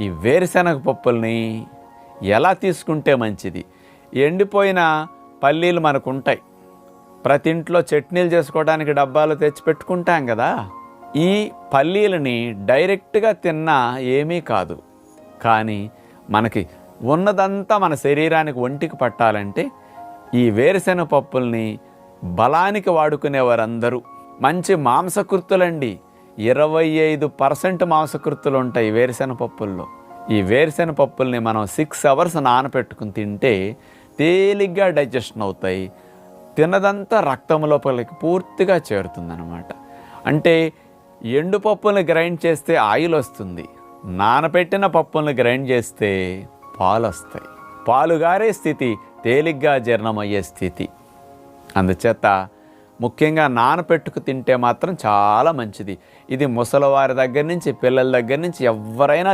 ఈ వేరుశనగ పప్పుల్ని ఎలా తీసుకుంటే మంచిది? ఎండిపోయిన పల్లీలు మనకు ఉంటాయి ప్రతి ఇంట్లో చట్నీలు చేసుకోవడానికి డబ్బాలు తెచ్చి పెట్టుకుంటాం కదా. ఈ పల్లీలని డైరెక్ట్గా తిన్నా ఏమీ కాదు. కానీ మనకి ఉన్నదంతా మన శరీరానికి ఒంటికి పట్టాలంటే ఈ వేరుశెనగ పప్పుల్ని బలానికి వాడుకునేవారందరూ. మంచి మాంసకృతులండి ఇరవై ఐదు పర్సెంట్ మాంసకృతులు ఉంటాయి వేరుశెన వేరుశెనగ పప్పుల్లో. ఈ వేరుశెనగ పప్పుల్ని మనం సిక్స్ అవర్స్ నానపెట్టుకుని తింటే తేలిగ్గా డైజెషన్ అవుతాయి. తినదంతా రక్తం లోపలికి పూర్తిగా చేరుతుందన్నమాట. అంటే ఎండు పప్పుల్ని గ్రైండ్ చేస్తే ఆయిల్ వస్తుంది. నానబెట్టిన పప్పుల్ని గ్రైండ్ చేస్తే పాలు వస్తాయి. పాలు గారే స్థితి తేలిగ్గా జీర్ణమయ్యే స్థితి. అందుచేత ముఖ్యంగా నానపెట్టుకు తింటే మాత్రం చాలా మంచిది. ఇది ముసలివారి దగ్గర నుంచి పిల్లల దగ్గర నుంచి ఎవరైనా